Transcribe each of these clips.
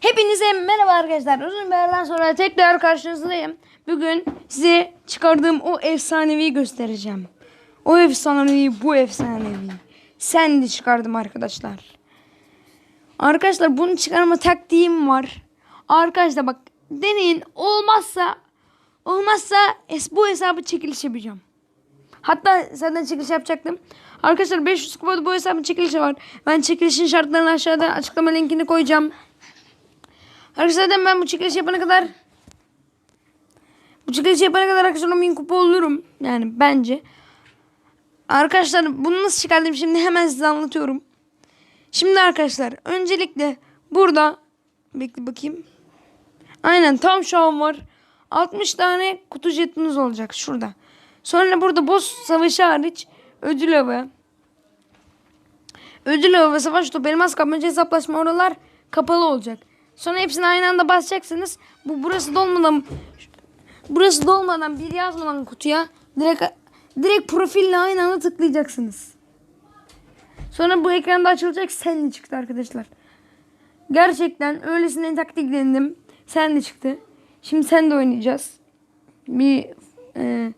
Hepinize merhaba arkadaşlar. Uzun bir aradan sonra tekrar karşınızdayım. Bugün size çıkardığım o efsanevi göstereceğim. O efsanevi, bu efsanevi. Sen de çıkardım arkadaşlar. Arkadaşlar bunu çıkarma taktiğim var. Arkadaşlar bak deneyin. Olmazsa olmazsa bu hesabı çekiliş yapacağım. Hatta senden çekiliş yapacaktım. Arkadaşlar 500 kupada bu hesabın çekilişi var. Ben çekilişin şartlarını aşağıda açıklama linkini koyacağım. Arkadaşlar ben bu çekiliş yapana kadar bu çekiliş yapana kadar arkadaşlar 1000 kupa olurum. Yani bence. Arkadaşlar bunu nasıl çıkardım şimdi hemen size anlatıyorum. Şimdi arkadaşlar öncelikle burada bekle bakayım. Aynen tam şu an var. 60 tane kutu jetonunuz olacak şurada. Sonra burada boss savaşı hariç ödül avı. Ödül avı savaş topu elmas kapmaca hesaplaşma oralar kapalı olacak. Sonra hepsini aynı anda basacaksınız. Bu burası dolmadan burası dolmadan bir yazmadan kutuya direkt direkt profille aynı anda tıklayacaksınız. Sonra bu ekranda açılacak senli çıktı arkadaşlar. Gerçekten öylesine taktiklendim. Senli çıktı. Şimdi sen de oynayacağız. Bir e,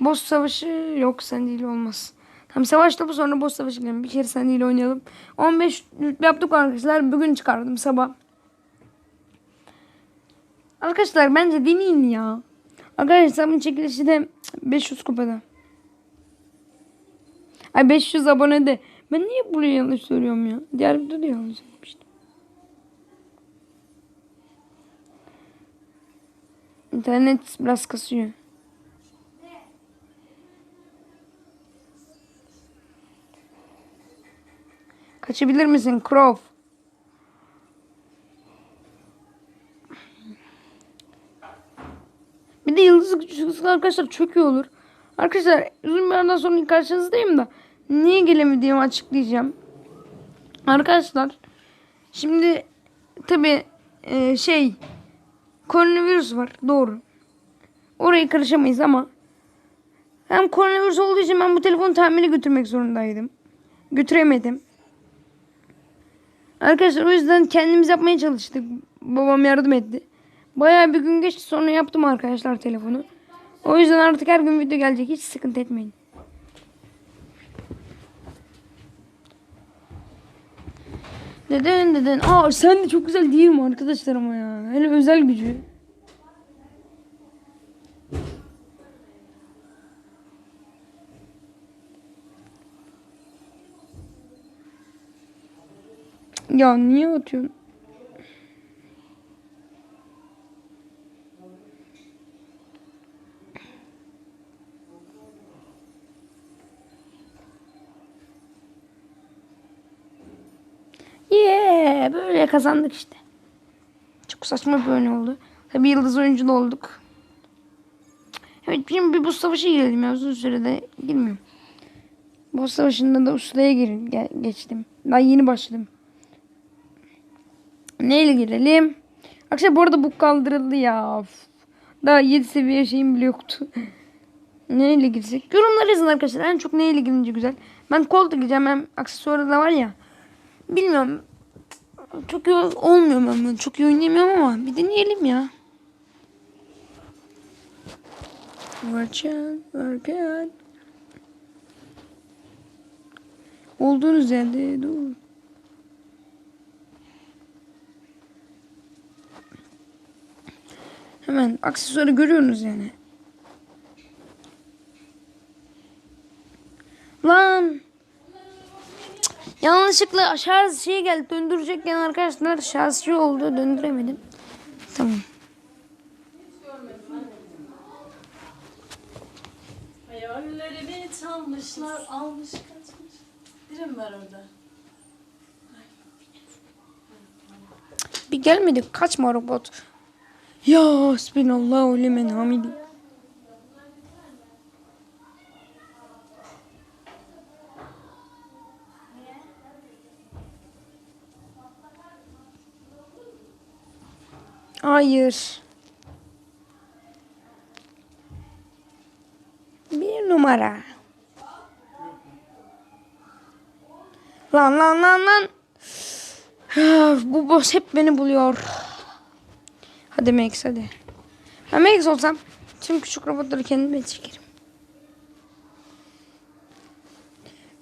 boss savaşı yok sen değil olmaz. Tam savaş topu sonra boss savaşı gidelim. Bir kere sen değil oynayalım. 15 rütbe yaptık arkadaşlar. Bugün çıkardım sabah. Arkadaşlar bence deneyin ya. Arkadaşlar bunun çekilişi de 500 kupada. Ay 500 abone de. Ben niye buraya yanlış söylüyorum ya? Diğer videoda yanlış söylemiştim. İnternet biraz kasıyor. Kaçabilir misin Crow? Bir de yıldız küçük arkadaşlar çok iyi olur. Arkadaşlar uzun bir aradan sonra karşınızdayım da niye gelemediğimi açıklayacağım. Arkadaşlar şimdi tabi şey koronavirüs var doğru. Orayı karışamayız ama hem koronavirüs olduğu için ben bu telefonu tamire götürmek zorundaydım. Götüremedim. Arkadaşlar o yüzden kendimiz yapmaya çalıştık. Babam yardım etti. Bayağı bir gün geçti sonra yaptım arkadaşlar telefonu. O yüzden artık her gün video gelecek. Hiç sıkıntı etmeyin. Neden neden? Aa sen de çok güzel değil mi arkadaşlar ama ya. Hele özel gücü. Ya niye atıyorsun? Yeah, böyle kazandık işte. Çok saçma bir oyun oldu. Tabii yıldız oyuncu da olduk. Evet şimdi bir boss savaşı girelim ya uzun sürede girmiyorum. Boss savaşında da ustaya girin, ge geçtim. Daha yeni başladım. Neyle girelim? Arkadaşlar bu arada bu kaldırıldı ya. Of. Daha 7 seviye şeyim bile yoktu. neyle girsek? Yorumlar yazın arkadaşlar. En çok neyle girince güzel. Ben kol gireceğim. Hem aksesuarı da var ya. Bilmiyorum. Çok iyi olmuyor ben bunu. Çok iyi oynayamıyorum ama bir deneyelim ya. Varçan, varken. Olduğunuz yerde dur. Hemen aksesuarı görüyorsunuz yani. Lan. Yanlışlıkla şarj şey geldi döndürecekken arkadaşlar şarj şey oldu döndüremedim. Tamam. Hayallerimi çalmışlar, almış kaçmış. Biri mi var orada? Bir gelmedi kaçma robot. Ya hasbinallahu limen hamidi. Hayır. Bir numara. Lan lan lan lan. Bu boss hep beni buluyor. Hadi Max hadi. Ben Max olsam tüm küçük robotları kendime çekerim.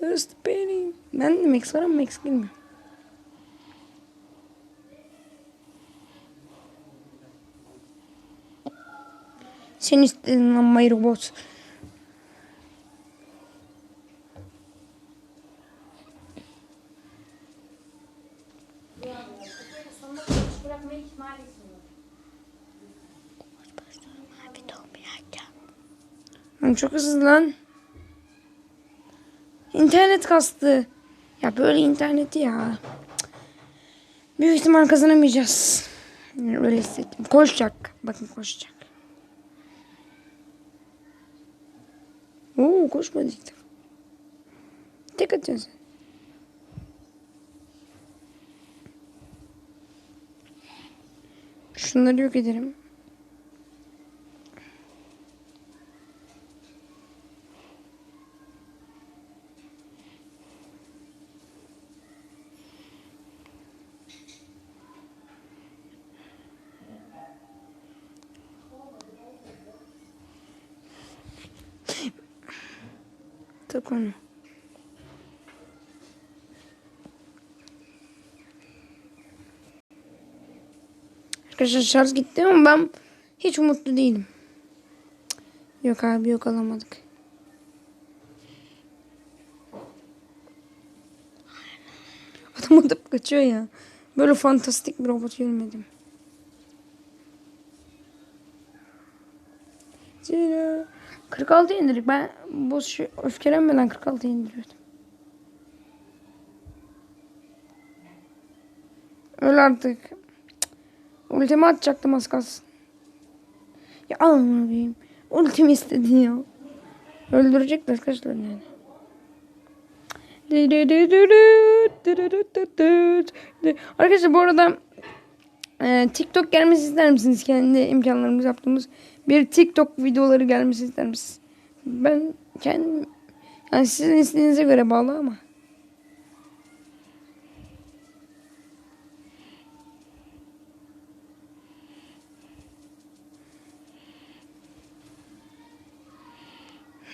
Üst benim. Ben de Max var ama Max girmiyor. Sen istedin lan robot. Lan çok hızlı lan. İnternet kastı. Ya böyle interneti ya. Büyük ihtimal kazanamayacağız. Öyle hissettim. Koşacak. Bakın koşacak. Oo ilk defa. Tek atıyorsun sen. Şunları yok ederim. Tak onu. Arkadaşlar şarj gitti ama ben hiç umutlu değilim. Yok abi yok alamadık. Adam atıp kaçıyor ya. Böyle fantastik bir robot görmedim. Zira 46 indirdik. Ben boş şey, öfkelenmeden 46 indiriyordum. Öyle artık. Ultimi atacaktım az kalsın. Ya almayayım. Ultimi istedin ya. Öldürecekler arkadaşlar yani. Arkadaşlar bu arada e, TikTok gelmesi ister misiniz? Kendi imkanlarımız yaptığımız bir TikTok videoları gelmesi ister misiniz? Ben kendim yani sizin isteğinize göre bağlı ama.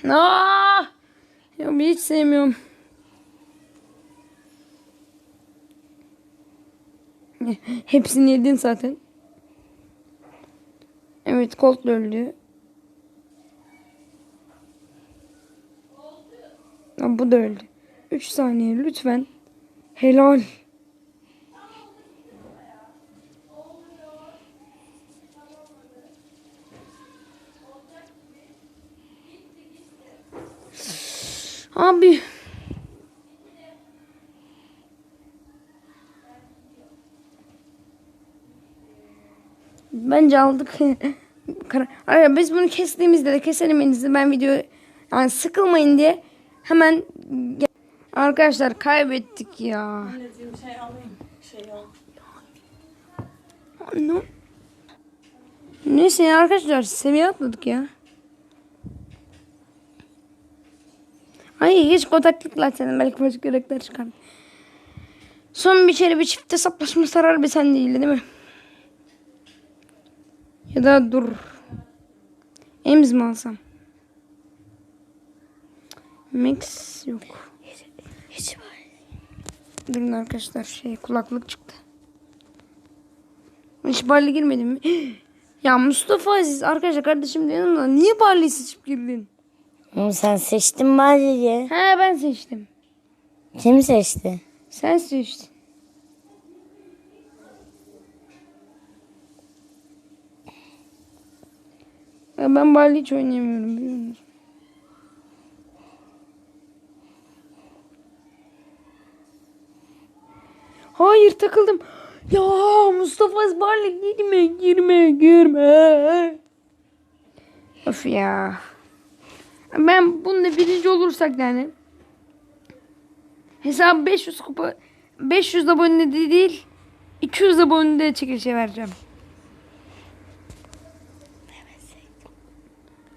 Aa! Ya ben hiç sevmiyorum. Hepsini yedin zaten. Evet Colt öldü. Aa, bu da öldü. 3 saniye lütfen. Helal. Abi. Bence aldık. Ay, Biz bunu kestiğimizde de keselim en iyisi. Ben video yani sıkılmayın diye hemen Arkadaşlar kaybettik ya. Ne diyeyim şey alayım. Şey al. Ne? Neyse ya arkadaşlar seviye atladık ya. Ay hiç kotaklıkla senin belki başka karakter çıkar. Son bir kere bir çift hesaplaşma sarar bir sen değil değil mi? Ya da dur. Ems mi alsam? Mix yok. Hiç var. Durun arkadaşlar şey kulaklık çıktı. Hiç Barley girmedin mi? Ya Mustafa Aziz arkadaşlar kardeşim de yanımda. Niye Barley seçip girdin? Ama sen seçtin bari. He ben seçtim. Kim seçti? Sen seçtin. Ben Barley hiç oynayamıyorum biliyor? Hayır takıldım. Ya Mustafa Aziz Barley girme girme girme. Of ya. Ben bunda birinci olursak yani. Hesabı 500 kupa 500 abone de değil 200 abone de çekilişe vereceğim.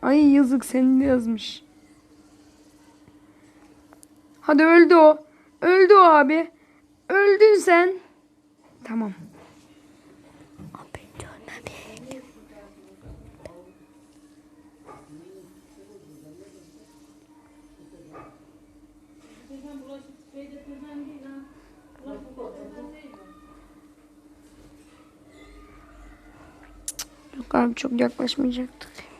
Ay yazık sen de yazmış. Hadi öldü o. Öldü o abi. Öldün sen. Tamam. Yok abi çok yaklaşmayacaktık.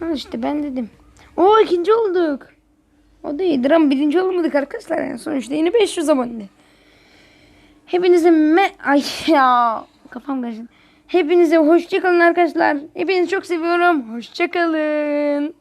Ha işte ben dedim. O ikinci olduk. O da iyidir ama birinci olamadık arkadaşlar. Yani sonuçta yine 500 abone. Hepinize me... Ay ya kafam karıştı. Hepinize hoşçakalın arkadaşlar. Hepinizi çok seviyorum. Hoşçakalın.